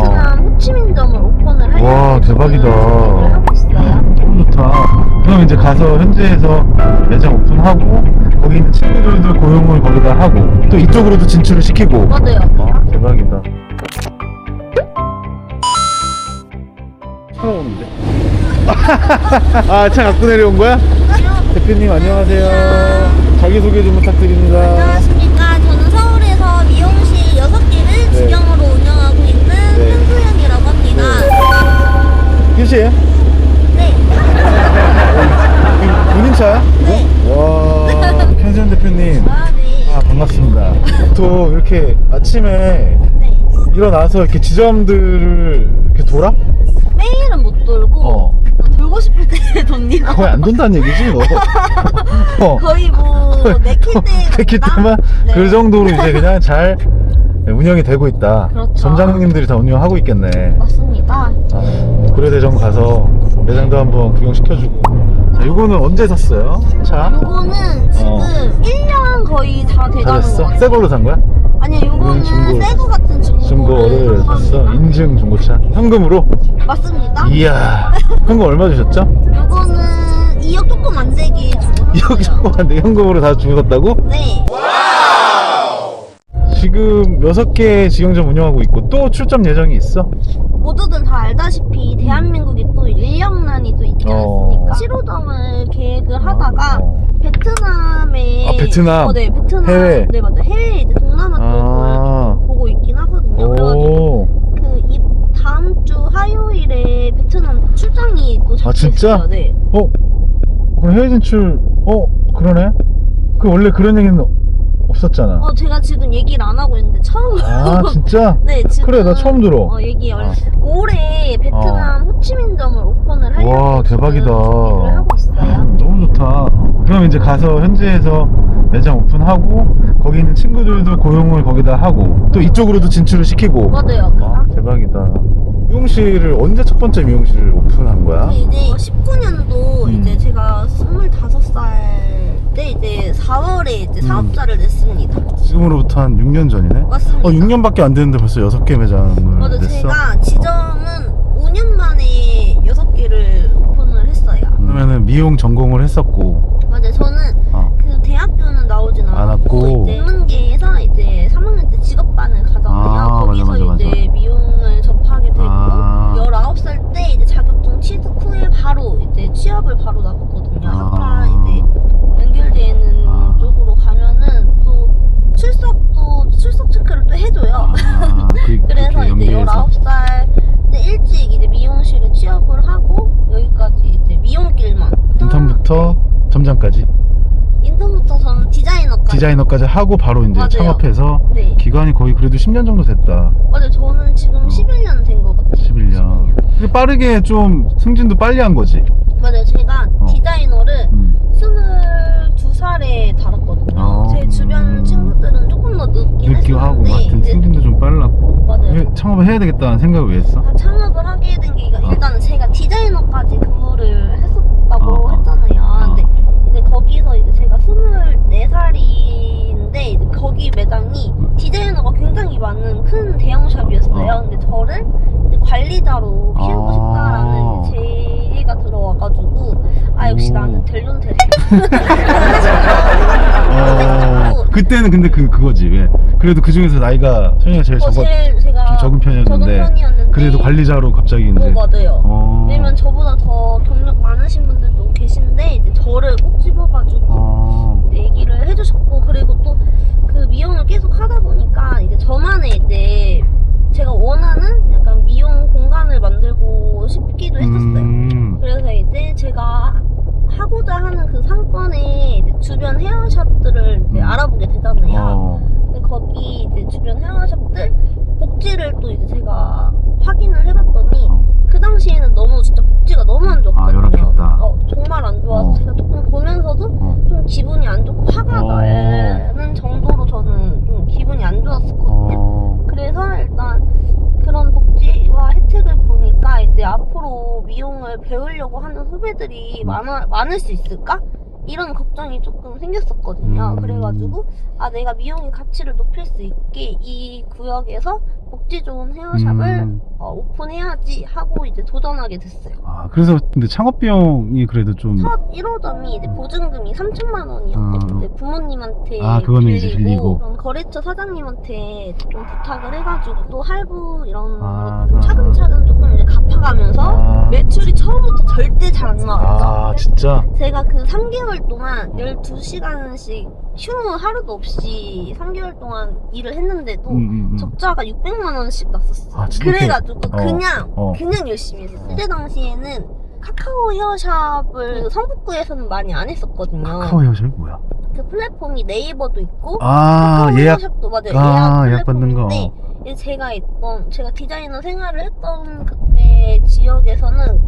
베트남 호치민점을 오픈을 하려고 와, 대박이다. 준비를 하고 있어요. 너무 좋다. 그럼 이제 가서 현지에서 매장 오픈하고 거기 있는 친구들도 고용을 거기다 하고 또 이쪽으로도 진출을 시키고. 맞아요. 아, 대박이다. 차 오는데? 아, 차 갖고 내려온 거야? 대표님 안녕하세요. 자기소개 좀 부탁드립니다. 안녕하십니까. 저는 서울에서 미용실 6개를 네. 직영 휴시에요? 네. 본인 차야? 네. 와, 현수연 대표님. 아, 네. 아, 반갑습니다. 보통 이렇게 아침에 네. 일어나서 이렇게 지점들을 이렇게 돌아? 매일은 못 돌고 어. 돌고 싶을 때 돕니다. 거의 안 돈다는 얘기지, 너. 어. 거의 뭐 내킬 때 됐기 때문에 네. 그 정도로 이제 그냥 잘 운영이 되고 있다. 그렇죠. 점장님들이 다 운영하고 있겠네. 맞습니다. 아, 고려대점 가서 매장도 한번 구경시켜주고. 자, 이거는 언제 샀어요? 차? 요거는 지금 어. 1년 거의 다다 돼가는 거? 같아요. 새 걸로 산 거야? 아니요, 요거는 중고. 새거 같은 중고를 중고를 산 샀어? 인증 중고차? 현금으로? 맞습니다. 이야. 현금 얼마 주셨죠? 요거는 2억 조금 안 되게 주고 2억 샀어요. 조금한데 현금으로 다 주셨다고? 네. 지금 6개 직영점 운영하고 있고 또 출점 예정이 있어? 모두들 다 알다시피 대한민국에 또 인력난이 또 있지 어. 않습니까? 7호점을 계획을 하다가 어. 베트남에 아, 베트남? 어, 네, 베트남 해외? 네, 맞아요. 해외 이제 동남아 쪽을 아. 보고 있긴 하거든요. 그래가지고 오. 그 이 다음 주 화요일에 베트남 출장이 또 잡혀 아, 진짜? 있어요. 네. 어? 그럼 해외 진출 어? 그러네? 그 원래 그런 얘기는 없었잖아 어 제가 지금 얘기를 안 하고 있는데 처음 아 진짜? 네 지금 그래, 나 처음 들어. 어 얘기 얼 아. 올해 베트남 호치민점을 오픈을 하려고 와 대박이다 준비를 하고 있어요. 너무 좋다 그럼 이제 가서 현지에서 매장 오픈하고 거기 있는 친구들도 고용을 거기다 하고 또 이쪽으로도 진출을 시키고 맞아요. 와 대박이다 미용실을 언제 첫 번째 미용실을 오픈한 거야? 이제 19년도 음. 이제 제가 25살 때 이제 4월에 이제 음. 사업자를 냈습니다. 지금으로부터 한 6년 전이네? 맞습니다. 어 6년밖에 안 됐는데 벌써 6개 매장을 맞아 냈어? 제가 지점은 5년 만에 6개를 오픈을 했어요. 그러면은 미용 전공을 했었고 맞아요. 저는 어. 그 대학교는 나오진 않았고 않았고. 이제계에서 이제 3학년 때 직업반을 가잖아요. 아, 거기서 맞아, 맞아, 이제 미용을 접하게 되고 아. 19살 때 이제 자격증 취득 후에 바로 이제 취업을 바로 나갔거든요. 아. 학과 이제 연결되어 있는 아. 쪽으로 가면은 또 출석도 출석 체크를 또 해줘요. 아, 그, 그래서 그렇게 이제 연계해서 19살 때 일찍 이제 미용실에 취업을 하고 여기까지 이제 미용길만 인턴부터 점장까지 인턴부터 저는 디자이너까지 하고 바로 이제 맞아요. 창업해서 네 기간이 거의 그래도 10년 정도 됐다 맞아요 저는 지금 어. 11년 된 것 같아요 11년 근데 빠르게 좀 승진도 빨리 한 거지 맞아요 제가 어. 디자이너를 음. 22살에 달았거든요 어. 제 주변 친구들은 조금 더 늦긴 늦기도 하고 했었는데 하여튼 이제 승진도 좀 빨랐고 맞아요 왜 창업을 해야 되겠다는 생각을 왜 했어? 아, 창업을 하게 된게 어. 일단은 제가 디자이너까지 근무를 했었다고 어. 했잖아요. 어. 근데 이제 거기서 이제 제가 24살인데 이제 거기 매장이 굉장히 많은 큰 대형샵이었어요. 어. 근데 저를 이제 관리자로 키우고 아. 싶다라는 제의가 들어와가지고 아 역시 오. 나는 될놈 되래. 어, 그때는 근데 그 그거지 왜 그래도 그 중에서 나이가 소녀가 제일 어, 적어 제일 제가 좀 적은 편이었는데 적은 편이었는데 그래도 관리자로 갑자기 이제 어 맞아요. 어. 왜냐면 저보다 더 경력 많으신 분들도 계신데 이제 저를 꼭 집어가지고 어. 이제 얘기를 해주셨고 그리고 또 그 미용을 계속 하다 보니까 이제 저만의 이제 제가 원하는 약간 미용 공간을 만들고 싶기도 했었어요. 음. 그래서 이제 제가 하고자 하는 그 상권의 이제 주변 헤어샵들을 이제 음. 알아보게 되잖아요. 어. 근데 거기 이제 주변 헤어샵들 복지를 또 이제 제가 확인을 해봤더니 어. 그 당시에는 너무 진짜 복지가 너무 안 좋거든요. 아, 열 후배들이 음. 많아, 많을 수 있을까? 이런 걱정이 조금 생겼었거든요. 음. 그래가지고 아 내가 미용의 가치를 높일 수 있게 이 구역에서 복지 좋은 헤어샵을 음. 어, 오픈해야지 하고 이제 도전하게 됐어요. 아, 그래서 근데 창업 비용이 그래도 좀 첫 1호점이 이제 보증금이 3천만 원이었고 아. 이제 부모님한테 아, 그거는 이제 빌리고. 거래처 사장님한테 좀 부탁을 해가지고 또 할부 이런 아. 것도 차근차근 조금 이제 갚아 가면서 아. 매출이 처음부터 절대 잘 안 나왔죠. 아, 진짜? 제가 그 3개월 동안 12시간씩 휴무 하루도 없이 3개월 동안 일을 했는데도 음, 음, 음. 적자가 600만 원씩 났었어요. 아, 진짜? 그래가지고 어, 그냥 어. 그냥 열심히 했어요. 그때 당시에는 카카오 헤어샵을 성북구에서는 많이 안 했었거든요. 카카오 헤어샵이 뭐야? 그 플랫폼이 네이버도 있고 아, 카카오 예약. 헤어샵도 맞아요. 아, 예약 예약 받는 거. 플랫폼인데 제 제가 있던 제가 디자이너 생활을 했던 그때 지역에서는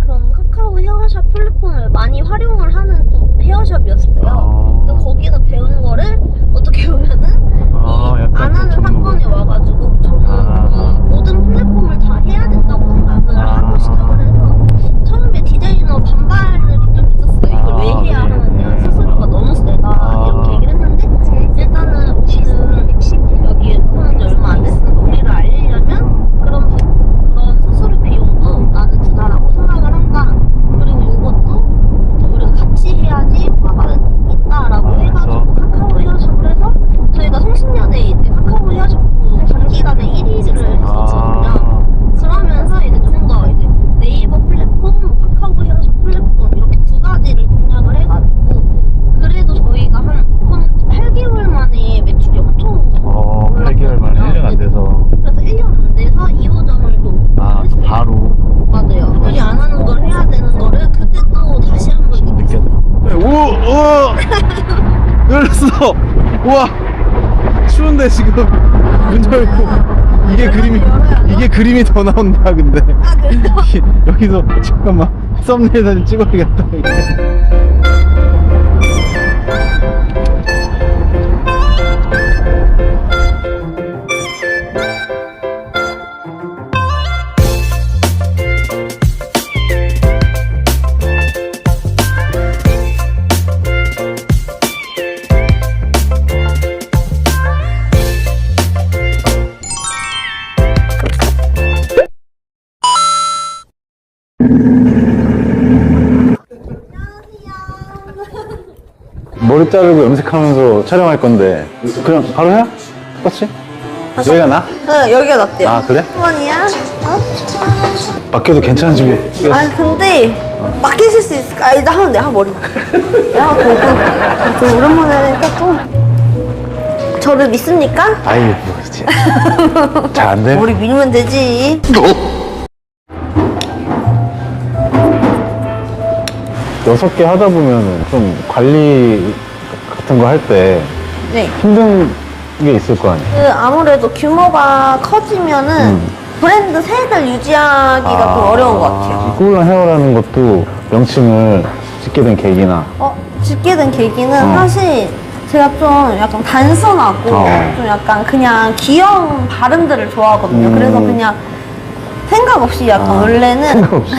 그런 카카오 헤어샵 플랫폼을 많이 활용을 하는 또 헤어샵이었어요. 아. 거기서 배운 거를 어떻게 보면은 아, 안 하는. 사건에 와가지고 저는 아. 그 모든 플랫폼을 다 해야 된다고 생각을 아. 하고 시작을 해서 처음에 디자이너 반발이 좀 있었어요. 이걸 아, 왜 해야 네. 하느냐 스스로가 너무 세다 아. 이렇게 얘기를 했는데 일단은 우리는 여기에 오는 지 얼마 안 됐으니까 우리를 알리려면 그런 부- 그런 수수료 비용도 나는 주다라고 생각을 한다. 그리고 이것도 또 우리가 같이 해야지 화가 있다라고 아, 해가지고 카카오 헤어샵을 해서 저희가 성신여대에 이제 카카오 헤어샵부 단기간에 1위를 했었거든요. 아. 그러면서 이제 좀 더 이제 네이버 플랫폼, 카카오 헤어샵 플랫폼 이렇게 두 가지를 공략을 해가지고 그래도 저희가 한, 한 8개월 만에 매출이 엄청 어, 8개월 만에 1년 안 돼서. 그래서 1년 안 돼서 2호점을 또 아, 했어요. 바로. 맞아요. 그들이 안 하는 걸 해야 되는 거를 그때 또 다시 한 번 느꼈어요. 오, 오! 열렸어! 우와! 추운데 지금 문 열고. 이게 그림이, 이게 그림이 더 나온다, 근데. 아, 그래요? 여기서, 잠깐만. 썸네일 사진 찍어야겠다. 머리 자르고 염색하면서 촬영할 건데, 그냥 바로 해? 똑같이? 여기가 나? 네, 여기가 낫대요. 아, 그래? 원이야? 어? 맡겨도 괜찮은지 뭐. 아니 근데 맡기실 수 있을까? 아, 일단 하면 돼, 한 머리. 야, 보고 좀 오랜만에 하니까 또 저를 믿습니까? 아이, 뭐, 진짜. 잘안 돼? 머리 밀면 되지. 여섯 개 하다 보면은 좀 관리 같은 거 할 때 네. 힘든 게 있을 거 아니야? 그 아무래도 규모가 커지면은 음. 브랜드 색을 유지하기가 좀 어려운 것 같아요. 꾸울랑 헤어라는 것도 명칭을 짓게 된 계기나 어, 짓게 된 계기는 어. 사실 제가 좀 약간 단순하고 어. 좀 약간 그냥 귀여운 발음들을 좋아하거든요. 음. 그래서 그냥 생각 없이 약간 아, 원래는 생각 없이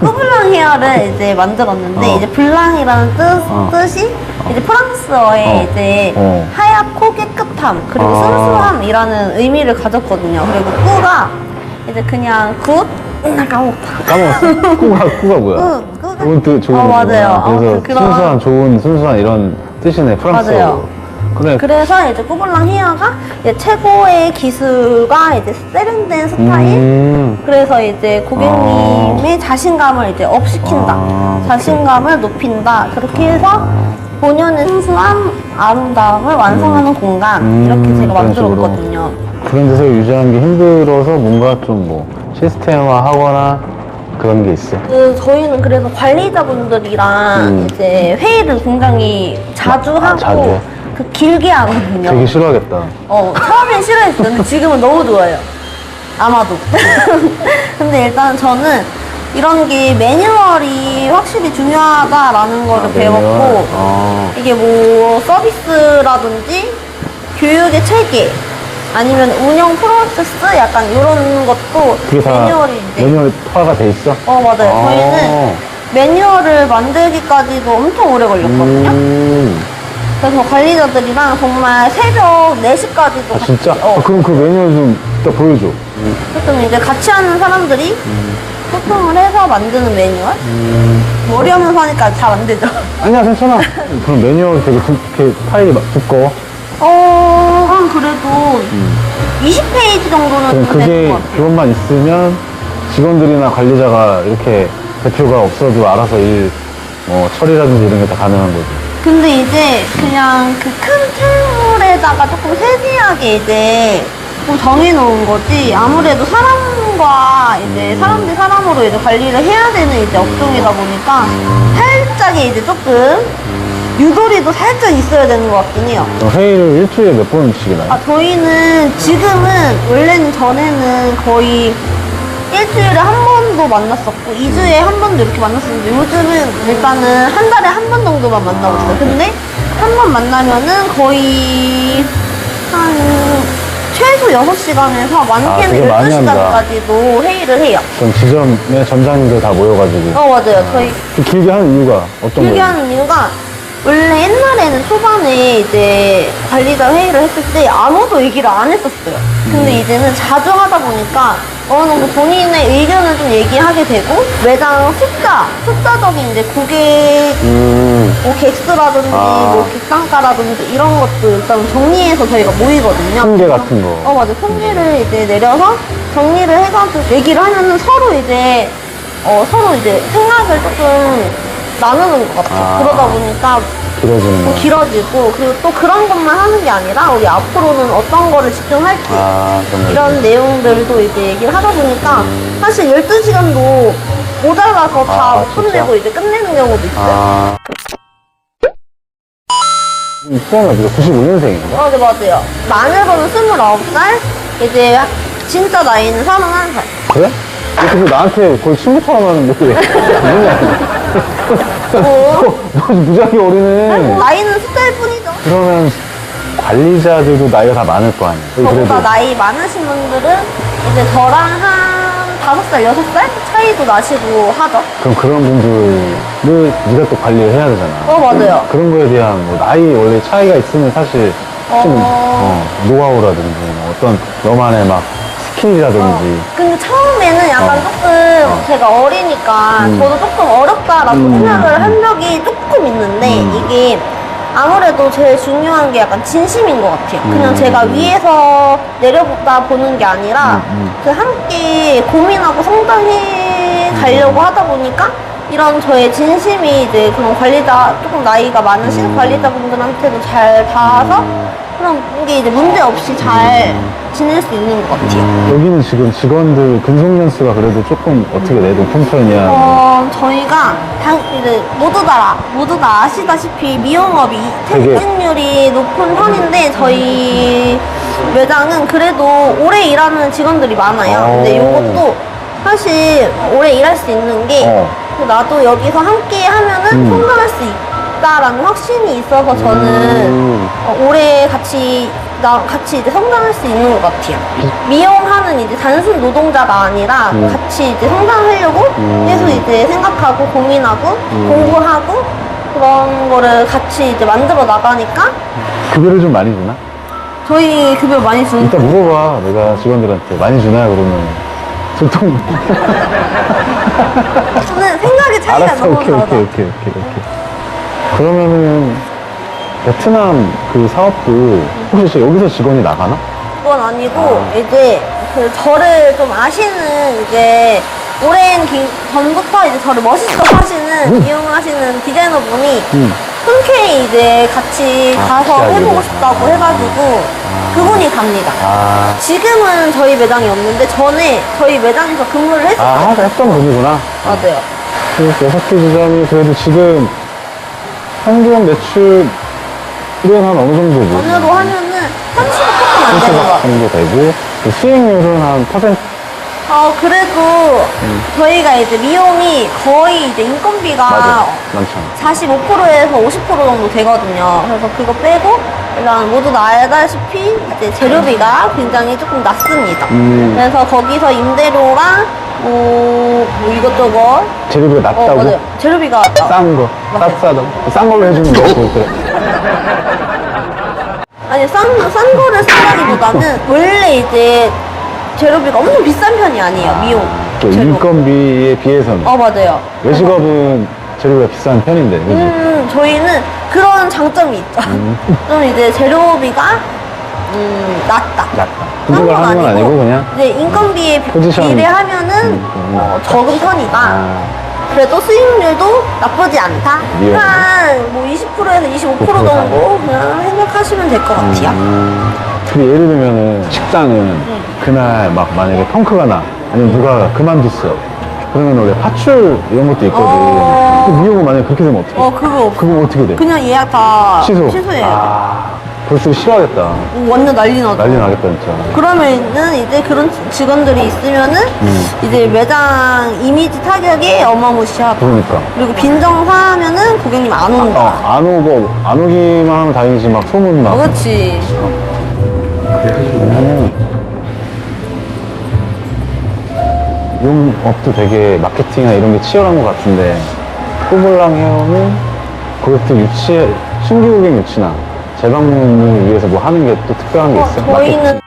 꾸블랑 헤어를 이제 만들었는데 어. 이제 블랑이라는 뜻, 어. 뜻이 이제 프랑스어에 어. 이제 어. 하얗고 깨끗함 그리고 아. 순수함이라는 의미를 가졌거든요. 그리고 꾸가 이제 그냥 굿 아, 까먹었다. 까먹었어. 꾸가 꾸가 뭐야? 꾸, 꾸가 좋은 뜻 좋은 어, 뜻이구나. 맞아요. 어, 그래서 그- 그런- 순수한 좋은 순수한 이런 뜻이네 프랑스어. 맞아요. 그래. 그래서 이제 꾸블랑 헤어가 이제 최고의 기술과 이제 세련된 스타일 음. 그래서 이제 고객님의 자신감을 이제 업시킨다. 아, 자신감을 높인다. 그렇게 해서 본연의 순수한 아름다움을 완성하는 공간 음, 이렇게 제가 그런 식으로. 만들었거든요. 그런 데서 유지하는 게 힘들어서 뭔가 좀 뭐 시스템화 하거나 그런 게 있어. 그 저희는 그래서 관리자분들이랑 음. 이제 회의를 굉장히 자주 아, 하고 자주 해? 그 길게 하거든요. 되게 싫어하겠다. 어, 처음엔 싫어했어요. 근데 지금은 너무 좋아요. 아마도. 근데 일단 저는 이런 게 매뉴얼이 확실히 중요하다라는 거를 배웠고, 아. 이게 뭐 서비스라든지 교육의 체계, 아니면 운영 프로세스 약간 이런 것도 그게 다 매뉴얼이 이제. 매뉴얼 화가 돼 있어? 어, 맞아요. 아. 저희는 매뉴얼을 만들기까지도 엄청 오래 걸렸거든요. 음. 그래서 관리자들이랑 정말 새벽 4시까지도 아 진짜? 어, 아, 그럼 그 매뉴얼 좀 이따 보여줘 조금 이제 같이 하는 사람들이 소통을 해서 만드는 매뉴얼? 음. 머리 하면서 하니까 잘 안 되죠. 아니야 괜찮아 그럼 매뉴얼 되게 두, 이렇게 파일이 막 두꺼워 어, 한 그래도 20페이지 정도는 그럼 좀 그게 되는 것 같아요. 그것만 있으면 직원들이나 관리자가 이렇게 대표가 없어도 알아서 일, 뭐, 처리라든지 이런 게 다 가능한 거지. 근데 이제 그냥 그큰 틀에다가 조금 세세하게 이제 좀 정해놓은 거지. 아무래도 사람과 이제 사람 대 사람으로 이제 관리를 해야 되는 이제 업종이다 보니까 살짝 이제 조금 유도리도 살짝 있어야 되는 것 같긴 해요. 회의를 일주일에 몇 번씩이나 해? 아, 저희는 지금은, 원래는 전에는 거의 일주일에 한 번 도 만났었고, 2주에 한 번도 이렇게 만났었는데, 요즘은 일단은 한 달에 한 번 정도만 만나고 있어요. 근데 한 번 만나면은 거의 한 최소 6시간에서 아, 많게는 되게 많이 한다. 12시간까지도 회의를 해요. 그럼 지점의 점장님들 다 모여가지고. 어, 맞아요. 저희 그 길게 하는 이유가 어떤 길게 거예요? 하는 이유가 원래 옛날에는 초반에 이제 관리자 회의를 했을 때 아무도 얘기를 안 했었어요. 근데 음. 이제는 자주 하다 보니까 어느 정도 본인의 의견을 좀 얘기하게 되고 매장 숫자, 숫자적인 이제 고객 음, 뭐 객수라든지 아. 뭐 객단가라든지 이런 것도 일단 정리해서 저희가 모이거든요. 통계 같은 거. 어 맞아 통계를 이제 내려서 정리를 해가지고 얘기를 하면은 서로 이제 어 서로 이제 생각을 조금 나누는 것 같아요. 아. 그러다 보니까 길어지는 또 거. 길어지고 그리고 또 그런 것만 하는 게 아니라 우리 앞으로는 어떤 거를 집중할지 아, 그런 거. 이런 내용들도 이제 얘기를 하다 보니까 사실 12시간도 모자라서 다 아, 못 진짜? 끝내고 이제 끝내는 경우도 있어요. 아. 수아가 네가 95년생인가? 어, 네, 맞아요. 만으로는 29살, 이제 진짜 나이는 31살. 그래? 근데 나한테 거의 친구처럼 하는데 왜? 뭐? 너 무지하게 어리네. 나이는 숫자일 뿐이죠. 그러면 관리자들도 나이가 다 많을 거 아니야. 저보다 나이 많으신 분들은 이제 저랑 한 5살, 6살 차이도 나시고 하죠. 그럼 그런 분들을 네가 또 관리를 해야 되잖아. 어, 맞아요. 그런 거에 대한 뭐 나이 원래 차이가 있으면 사실 좀 어. 어, 노하우라든지 뭐 어떤 너만의 막 스킬이라든지 근데 처음에는 약간 어. 조금 제가 어리니까 음. 저도 조금 어렵다라고 음. 생각을 한 적이 조금 있는데 음. 이게 아무래도 제일 중요한 게 약간 진심인 것 같아요. 그냥 음. 제가 위에서 내려보다 보는 게 아니라. 그 함께 고민하고 성장해 가려고 하다 보니까 이런 저의 진심이 이제 그런 관리자 조금 나이가 많으신 음. 관리자분들한테도 잘 닿아서 그런 게 이제 문제 없이 잘 지낼 수 있는 것 같아요. 여기는 지금 직원들 근속 연수가 그래도 조금 어떻게 돼 높은 편이야. 어, 저희가 당, 이제 모두 다, 모두 다 아시다시피 미용업이 되게- 퇴직률이 높은 편인데 저희 매장은 그래도 오래 일하는 직원들이 많아요. 근데 어. 이것도 사실 오래 일할 수 있는 게 어. 나도 여기서 함께 하면은 음. 성장할 수 있다라는 확신이 있어서 저는 음. 어, 오래 같이 나 같이 이제 성장할 수 있는 것 같아요. 미용하는 이제 단순 노동자가 아니라 음. 같이 이제 성장하려고 음. 계속 이제 생각하고 고민하고 음. 공부하고 그런 거를 같이 이제 만들어 나가니까 급여를 좀 많이 주나? 저희 급여 많이 주는 이따 물어봐. 내가 직원들한테 많데 주나요? 그러면 보통 저는 생각의 차이가 알았어. 너무 오케이. 오케이, 오케이, 오케이, 오케이. 그러면은 베트남 그 사업도 혹시 진짜 여기서 직원이 나가나? 그건 아니고 아. 이제 그 저를 좀 아시는 이제 오랜 기, 전부터 이제 저를 멋있어 하시는 음. 이용하시는 디자이너 분이 응. 흔쾌히 이제 같이 아, 가서 같이 해보고. 싶다고 아. 해가지고 그분이 갑니다. 아, 지금은 저희 매장이 없는데 전에 저희 매장에서 근무를 했었어요. 아, 했던 분이구나. 맞아요. 그 여섯 개 지점이 그래도 지금 한경 매출은 한 어느 정도고? 전으로 하면은 30% 조금 안것 30억 같아요. 정도 되고, 그 수익률은 한 퍼센트, 어, 그래도 저희가 이제 미용이 거의 이제 인건비가 맞아. 많잖아. 45%에서 50% 정도 되거든요. 그래서 그거 빼고 일단 모두 다 알다시피 이제 재료비가 굉장히 조금 낮습니다. 음. 그래서 거기서 임대료랑 뭐, 뭐 이것저것 재료비가 어 낮다고? 맞아요. 재료비가 싼 거. 쌉싸다. 싼 걸로 해주는 거 없고, 그래. 아니 싼, 싼 거를 산다기보다는 원래 이제 재료비가 엄청 비싼 편이 아니에요 미용 또 재료. 인건비에 비해서는 어 맞아요 외식업은 재료가 비싼 편인데 그지? 음 저희는 그런 장점이 있죠 좀 이제 재료비가 음 낮다. 낫다. 싼 부족을 건 하는 건 아니고 그냥 이제 인건비에 비- 포지션. 비례하면은 음, 어, 적은 편이다. 아, 그래도 수익률도 나쁘지 않다. 미용. 한뭐 20%에서 25% 정도 그냥 생각하시면 될 것 같아요. 음. 근데 예를 들면은 식당은 그날 막 만약에 펑크가 나 아니면 누가 그만뒀어 그러면 원래 파출 이런 것도 있거든. 어. 그 미용은 만약에 그렇게 되면 어떡해? 어 그거 없어. 그거 어떻게 돼? 그냥 예약 다 취소. 취소해야 아, 벌써 싫어하겠다 돼 완전 난리 나죠 난리 나겠다 진짜 그러면은 이제 그런 직원들이 있으면은 음. 이제 매장 이미지 타격이 어마무시하다. 그러니까 그리고 빈정사하면은 고객님 안 온다. 어, 안 오고 안 오기만 하면 다행이지 막 소문 어, 막 그렇지. 음. 용업도 되게 마케팅이나 이런 게 치열한 것 같은데 꼬블랑 헤어는 고객들 유치 신규 고객 유치나 재방문을 위해서 뭐 하는 게 또 특별한 게 어, 있어요? 저희는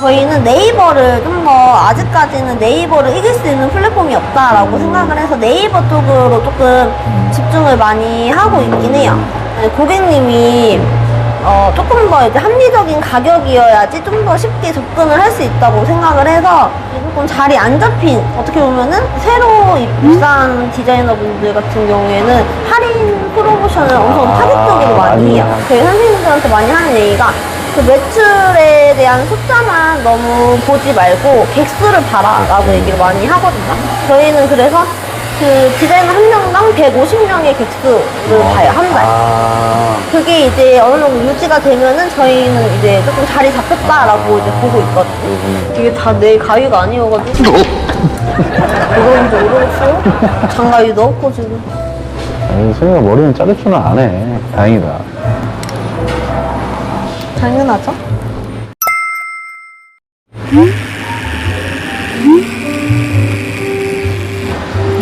저희는 네이버를 좀 더 아직까지는 네이버를 이길 수 있는 플랫폼이 없다라고 생각을 해서 네이버 쪽으로 조금 집중을 많이 하고 있긴 해요. 네, 고객님이 어, 조금 더 이제 합리적인 가격이어야지 좀 더 쉽게 접근을 할 수 있다고 생각을 해서 조금 자리 안 잡힌 어떻게 보면은 새로 입사한 디자이너분들 같은 경우에는 할인 프로모션을 엄청 아, 파격적으로 많이 많이 해요. 하- 저희 선생님들한테 많이 하는 얘기가 그 매출에 대한 숫자만 너무 보지 말고 객수를 봐라라고 얘기를 많이 하거든요. 저희는 그래서 그 디자이너 한 명당 150명의 객수를 봐요, 한 달. 아, 그게 이제 어느 정도 유지가 되면은 저희는 이제 조금 자리 잡혔다라고 이제 보고 있거든요. 이게 다 내 가위가 아니어가지고. 이건지 모르겠어요. 장가위 넣었고 지금. 아니, 소희가 머리는 자를 줄은 아네 다행이다 당연하죠.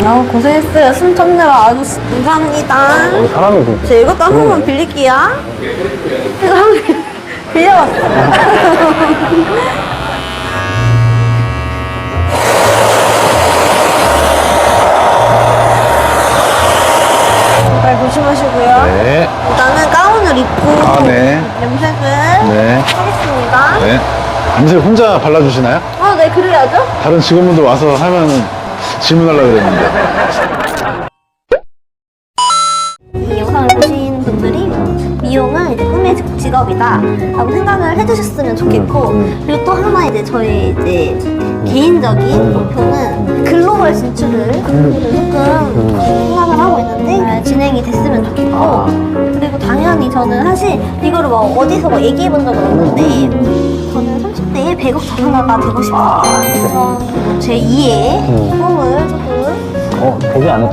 아 고생했어요. 숨 참느라 아주 감사합니다. 어, 사람이 그저 이것도 한 번만 빌릴게요. 이거 한 번 빌려봤어. 잘 조심하시고요. 네. 일단은 가운을 입고 아, 네. 염색을 네. 하겠습니다. 네. 암색 혼자 발라주시나요? 아, 네, 그래야죠. 다른 직원분들 와서 하면 질문하려고 그랬는데. 이 영상을 보신 분들이 미용은 이제 꿈의 직- 직업이다 라고 생각을 해주셨으면 좋겠고 음, 그리고 또 하나 이제 저희 이제 개인적인 목표는 글로벌 진출을 조금 생각을 하고 있는데 잘 진행이 됐으면 좋겠고 아. 그리고 당연히 저는 사실 이거를 뭐 어디서 뭐 얘기해 본 적은 없는데 저는 30 대에 100억 자산가가 되고 싶다 그런 제 2의 음. 꿈을 조금 어 되지 않을까?